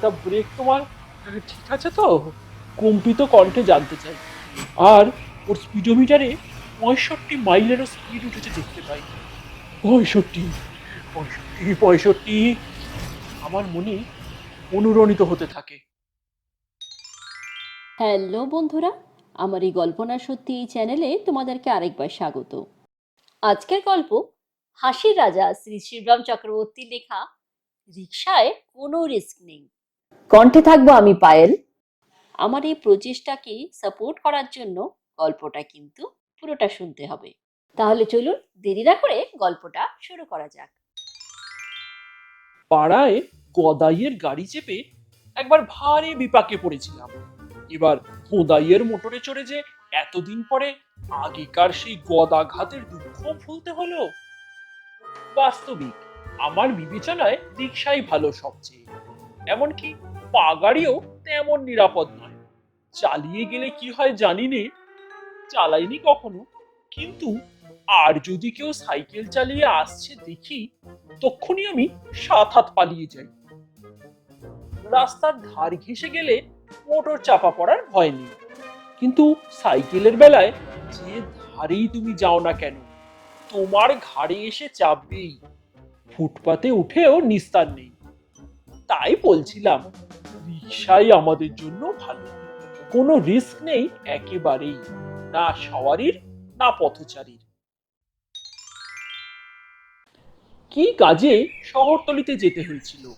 তা ব্রেক তোমার ঠিক আছে তো? কম্পিত কণ্ঠে জানতে চাই। আর ওর স্পিডোমিটারে পঁয়ষট্টি মাইলেরও স্পিড উঠেছে দেখতে পাই। পঁয়ষট্টি পঁয়ষট্টি পঁয়ষট্টি। আমার মনে অনুরণিত হতে থাকে। হ্যালো বন্ধুরা, আমার এই গল্পনা সত্যি এই চ্যানেলে তোমাদেরকে আরেকবার স্বাগত। আজকের গল্প হাসির রাজা শ্রী শিবরাম চক্রবর্তীর লেখা রিক্সায় কোনো রিস্ক নেই। কণ্ঠে থাকব আমি পায়েল। আমার এই প্রচেষ্টাকে সাপোর্ট করার জন্য গল্পটা কিন্তু পুরোটা শুনতে হবে। তাহলে চলুন দেরি না করে গল্পটা শুরু করা যাক। পাড়ায় গদাইয়ের গাড়ি চেপে একবার ভারী বিপাকে পড়েছিলাম। এবার খোদাইয়ের মোটরে চড়ে যে এতদিন পরে আগেকার সেই গদাঘাতের দুঃখ ভুলতে হলো? বাস্তবিক আমার বিবেচনায় রিক্সাই ভালো সবচেয়ে। এমনকি পাগাড়িও তেমন নিরাপদ নয়। চালিয়ে গেলে কি হয় জানি নে চালাইনি কখনো? কিন্তু আর যদি কেউ সাইকেল চালিয়ে আসছে দেখি, তক্ষুনি আমি সাত হাত পালিয়ে যাই। রাস্তার ধার ঘেসে গেলে মোটর চাপা পড়ার ভয় নেই। কিন্তু সাইকেলের বেলায় যে ধারেই তুমি যাও না কেন, তোমার ঘাড়ে এসে চাপবেই। ফুটপাতে উঠেও নিস্তার নেই। তাই বলছিলাম, রিক্সাই আমাদের জন্য ভালো। কোনো রিস্ক নেই একেবারেই, না সওয়ারির, না পথচারীর। কি কাজে শহরতলিতে যেতে হয়েছিল?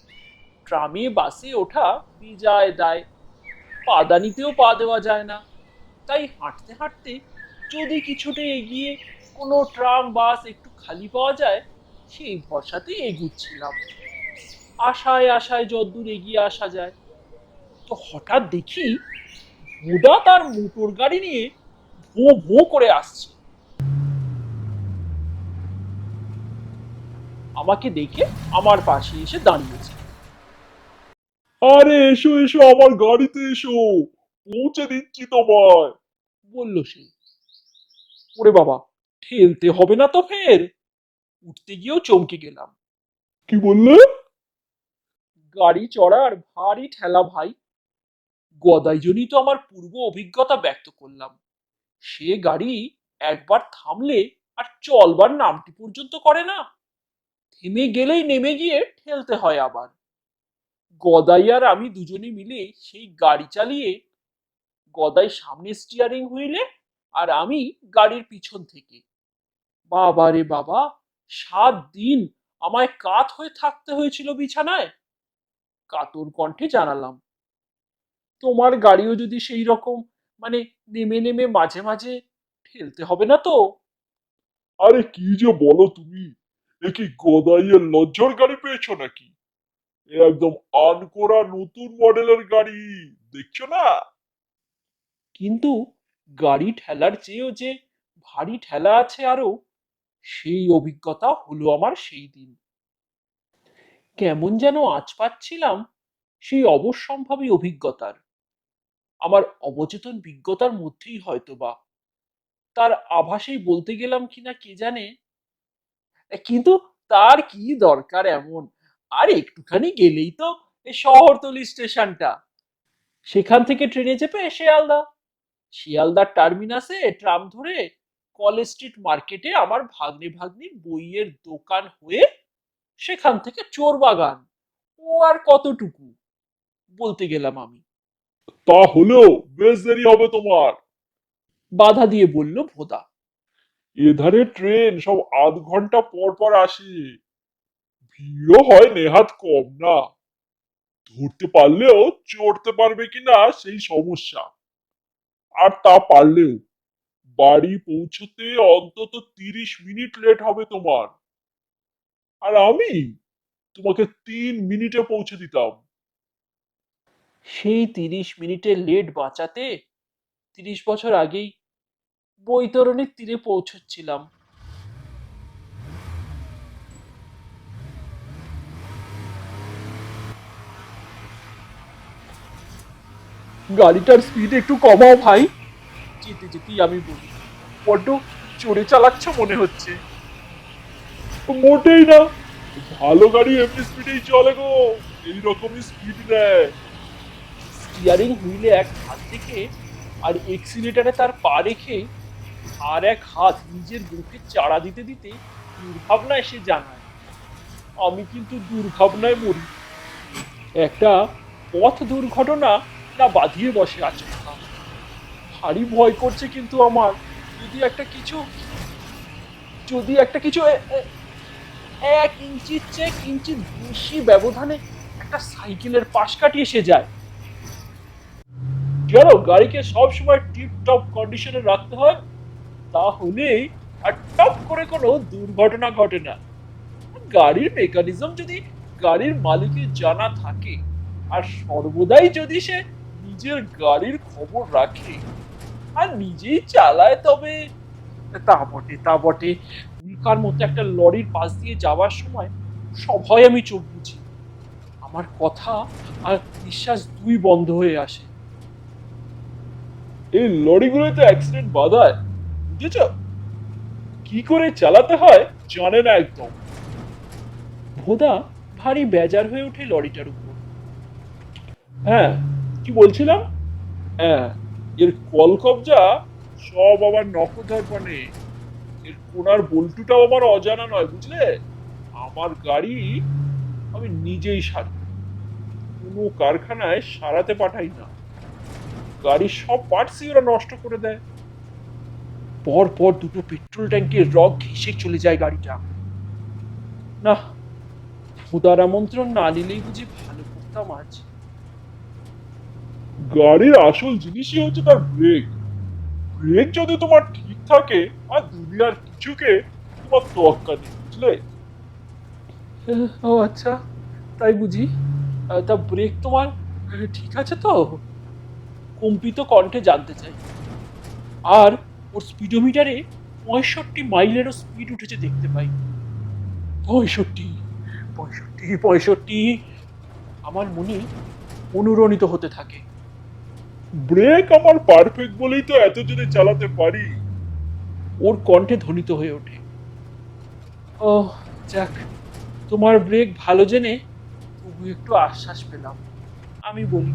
ট্রামে, বাসে ওঠা বিজায় দায়। পাদানিতেও পা দেওয়া যায় না। তাই হাঁটতে হাঁটতে যদি কিছুটা এগিয়ে কোনো ট্রাম, বাস একটু খালি পাওয়া যায় সেই ভরসাতেই এগুচ্ছিলাম। আশায় আশায় যদ্দূর এগিয়ে আসা যায়। তো হঠাৎ দেখি বুড়া তার মোটর গাড়ি নিয়ে ভো ভো করে আসছে। আমাকে দেখে আমার পাশে এসে দাঁড়িয়েছে। আরে এসো এসো আমার গাড়িতে এসো। পৌঁছে দিচ্ছি তোমায়। বলল সে। ওরে বাবা ঠেলতে হবে না তো ফের? উঠতে গিয়েও চমকে গেলাম। কি বললে? গাড়ি চড়ার ভারী ঠেলা ভাই গদাই জন্যই তো আমার পূর্ব অভিজ্ঞতা ব্যক্ত করলাম। সে গাড়ি একবার থামলে আর চলবার নামটি পর্যন্ত করে না। থেমে গেলেই নেমে গিয়ে ঠেলতে হয় আবার। গদাই আর আমি দুজনে মিলে সেই গাড়ি চালিয়ে গদাই সামনে স্টিয়ারিং হুইলে আর আমি গাড়ির পিছন থেকে। বাবা রে বাবা! সাত দিন আমায় কাত হয়ে থাকতে হয়েছিল বিছানায়? কাতর কণ্ঠে জানালাম। তোমার গাড়িও যদি সেই রকম মানে নেমে নেমে মাঝে মাঝে ঠেলতে হবে না তো? আরে কি যে বলো তুমি? এ কি গদাইয়ের লজ্জার গাড়ি পেয়েছ নাকি? এ একদম আনকোরা নতুন মডেলের গাড়ি দেখছ না? কিন্তু গাড়ি ঠেলার চেয়েও যে ভারী ঠেলা আছে আরও সেই অভিজ্ঞতা হলো আমার সেই দিন। কেমন যেন আজ পাচ্ছিলাম সেই অবশ্যম্ভাবী অভিজ্ঞতার। আমার অবচেতন বিজ্ঞতার মধ্যেই হয়তোবা। তার আভাসেই বলতে গেলাম কিনা কে জানে? কিন্তু তার কি দরকার এমন? আর একটুখানি গেলেই তো শহরতলি স্টেশনটা। সেখান থেকে ট্রেনে চেপে শিয়ালদা। শিয়ালদার টার্মিনাসে ট্রাম ধরে কলেজ স্ট্রিট মার্কেটে আমার ভাগ্নে ভাগ্নি বইয়ের দোকান হয়ে সেখান থেকে চোর বাগান। ও আর কতটুকু? বলতে গেলাম আমি। তা হলেও বেশ দেরি হবে তোমার। বাধা দিয়ে বলল ভোদা। এধারে ট্রেন সব আধ ঘণ্টা পর পর আসে। ভিড়ও হয় নেহাত কম না। ধরতে পারলেও চড়তে পারবে কিনা সেই সমস্যা। আর তা পারলেও বাড়ি পৌঁছতে অন্তত তিরিশ মিনিট লেট হবে তোমার। আর আমি তোমাকে তিন মিনিটে পৌঁছে দিতাম। সেই তিরিশ মিনিটের লেট বাঁচাতে তিরিশ বছর আগেই বৈতরণীর তীরে পৌঁছচ্ছিলাম। গাড়িটার স্পিড একটু কমাও ভাই। যেতে যেতেই আমি বলি। বড্ড জোরে চালাচ্ছ মনে হচ্ছে। মোটেই না, ভালো গাড়ি এমনি স্পিডেই চলে গো। স্পিড স্টিয়ারিং হুইলে এক হাত আর এক্সিলেটারে তার পা রেখে আর এক হাত নিজের বুকে চাড়া দিতে দিতে দুর্ভাবনায় সে জানায়, আমি কিন্তু দুর্ভাবনায় মরি। একটা পথ দুর্ঘটনা না বাঁধিয়ে বসে আছে। ভারী ভয় করছে কিন্তু আমার। যদি একটা কিছু, যদি একটা কিছু এক ইঞ্চির চেয়ে কিঞ্চিত বেশি ব্যবধানে একটা সাইকেলের পাশ কাটিয়ে সে যায়। জানো গাড়িকে সবসময় টিপ টপ কন্ডিশনে রাখতে হয়। তাহলেই আর টপ করে কোনো দুর্ঘটনা ঘটে না। গাড়ির মেকানিজম যদি গাড়ির মালিকের জানা থাকে, আর সর্বদাই যদি সে নিজের গাড়ির খবর রাখে আর নিজেই চালায় তবে। তা বটে তা বটে। উল্কার মতো একটা লরির পাশ দিয়ে যাওয়ার সময় সবাই আমি চোখ বুঝি আমার কথা আর নিঃশ্বাস দুই বন্ধ হয়ে আসে। এই লরিগুলো তো অ্যাক্সিডেন্ট বাধায়, বুঝেছ? কি করে চালাতে হয়, জানে না একদম। ভোদা ভারী বেজার হয়ে ওঠে লরিটার উপর। হ্যাঁ কি বলছিলাম? হ্যাঁ এর কল কবজা সব আমার নখদর পানে এর কোনার বল্টুটাও আমার অজানা নয়, বুঝলে? আমার গাড়ি আমি নিজেই সারি। কোনো কারখানায় সারাতে পাঠাই না। গাড়ির সব পার্টসই ওরা নষ্ট করে দেয়। পর পর দুটো পেট্রোল ট্যাঙ্কের রক ঘেসে চলে যায় গাড়িটা। না ভোদার আমন্ত্রণ না নিলেই বুঝি ভালো করতাম আজ। গাড়ির আসল জিনিসই হচ্ছে তার ব্রেক ব্রেক যদি তোমার ঠিক থাকে, আর দুনিয়ার কিছুকে তোমার তোয়াক্কা নেই, বুঝলে? ও আচ্ছা তাই বুঝি। তা ব্রেক তোমার ঠিক আছে তো? কম্পিত কণ্ঠে জানতে চাই। আর ওর স্পিডোমিটারে পঁয়ষট্টি মাইলেরও স্পিড উঠেছে দেখতে পাই। পঁয়ষট্টি পঁয়ষট্টি পঁয়ষট্টি। আমার মনে অনুরণিত হতে থাকে। ব্রেক আমার পারফেক্ট বলেই তো এত জোরে চালাতে পারি। ওর কণ্ঠে ধ্বনিত হয়ে ওঠে। ও যাক তোমার ব্রেক ভালো জেনে তবু একটু আশ্বাস পেলাম। আমি বলি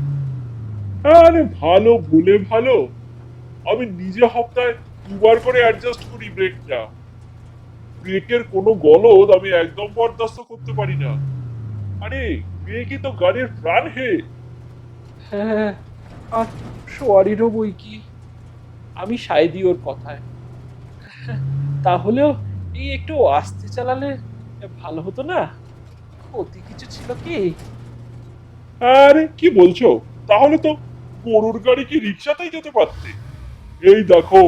আরে ভালো বলে ভালো। আমি নিজে হপ্তায় দুবার করে অ্যাডজাস্ট করি ব্রেকটা ব্রেকের কোনো গলদ আমি একদম বরদাস্ত করতে পারি না। আরে ব্রেকই তো গাড়ির প্রাণ হে। হ্যাঁ আর সোয়ারিরও বই কি? আমি সায় দিই ওর কথায়। তাহলেও এই একটু আস্তে চালালে ভালো হতো না? ক্ষতি কিছু ছিল কি? আরে কি বলছো? তাহলে তো গরুর গাড়ি কি রিক্সাতেই যেতে পারতে? এই দেখো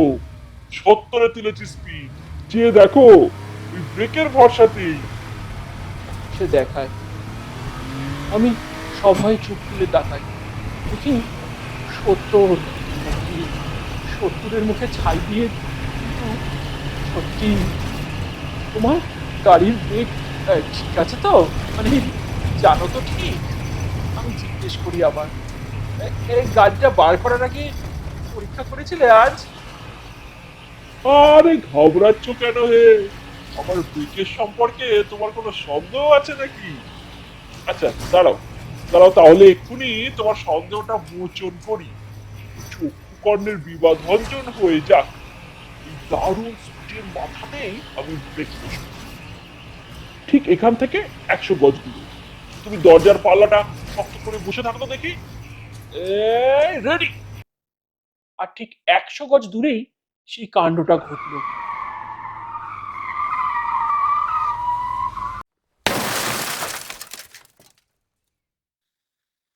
সত্তরে তুলেছি স্পিড যে দেখো ওই ব্রেকের ভরসাতেই। সে দেখায়। আমি সবাই চুপ তুলে তাকাই। দেখি সত্তর সত্তরের মুখে ছাই দিয়ে সত্যি? তোমার গাড়ির আহ, ঠিক আছে তো? মানে জানো তো ঠিক আমি জিজ্ঞেস করি আবার। এই গাড়িটা বার করার আগে পরীক্ষা করেছিলে আজ? আরে ঘবরাচ্ছ কেন হে? আমার ব্রেকের সম্পর্কে তোমার কোনো সন্দেহ আছে নাকি? আচ্ছা দাঁড়াও। দাঁড়াও তাহলে এক্ষুনি তোমার সন্দেহটা মোচন করি। কর্ণের বিবাদ ভঞ্জন হয়ে যাক। এই দারুণ স্পিডের মাথাতেই আমি ব্রেক ঠিক এখান থেকে একশো গজ দূরে। তুমি দরজার পাল্লাটা শক্ত করে বসে থাকো দেখি। রেডি আর ঠিক একশো গজ দূরেই সেই কাণ্ডটা ঘটলো।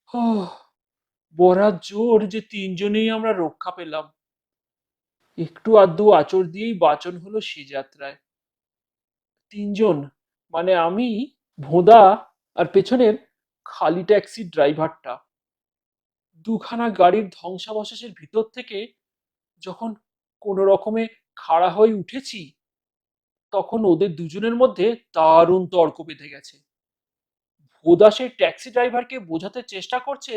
ওহ, বরাত জোর যে তিনজনেই আমরা রক্ষা পেলাম। একটু আধটু আচর দিয়েই বাচন হলো সে যাত্রায়। তিনজন মানে আমি, ভোঁদা আর পেছনের খালি ট্যাক্সির ড্রাইভারটা। দুখানা গাড়ির ধ্বংসাবশেষের ভিতর থেকে যখন কোনো রকমে খাড়া হয়ে উঠেছি, তখন ওদের দুজনের মধ্যে দারুণ তর্ক বেঁধে গেছে। ভোদা সেই ট্যাক্সি ড্রাইভারকে বোঝাতে চেষ্টা করছে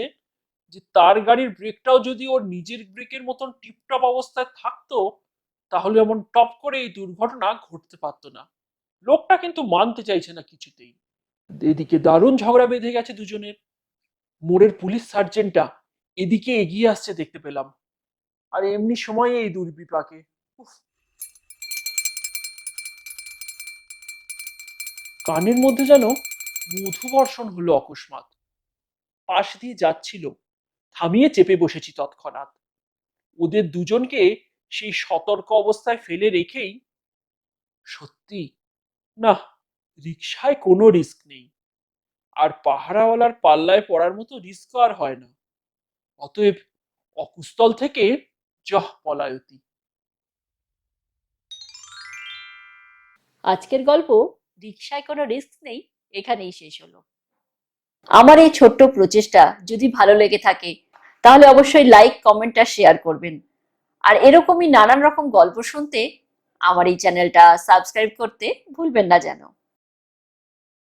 যে তার গাড়ির ব্রেকটাও যদি ওর নিজের ব্রেকের মতন টিপটপ অবস্থায় থাকতো, তাহলে এমন টপ করে এই দুর্ঘটনা ঘটতে পারতো না। লোকটা কিন্তু মানতে চাইছে না কিছুতেই। এদিকে দারুণ ঝগড়া বেঁধে গেছে দুজনের। মোড়ের পুলিশ সার্জেন্টটা এদিকে এগিয়ে আসছে দেখতে পেলাম। আর এমনি সময়ে এই দুর্বিপাকে। কানের মধ্যে যেন মধু বর্ষণ হলো অকস্মাৎ। পাশ দিয়ে যাচ্ছিল। থামিয়ে চেপে বসেছি তৎক্ষণাৎ। ওদের দুজনকে সেই সতর্ক অবস্থায় ফেলে রেখেই সত্যি, না রিক্সায় কোনো রিস্ক নেই। আর পাহারাওয়ালার পাল্লায় পড়ার মতো রিস্ক আর হয় না। অতএব অকুস্থল থেকে জহ পলায়তি। আজকের গল্প রিক্সায় কোনো রিস্ক নেই, এখানেই শেষ হলো। আমার এই ছোট্ট প্রচেষ্টা যদি ভালো লেগে থাকে তাহলে অবশ্যই লাইক কমেন্ট আর শেয়ার করবেন। আর এরকমই নানান রকম গল্প শুনতে আমার এই চ্যানেলটা সাবস্ক্রাইব করতে ভুলবেন না যেন।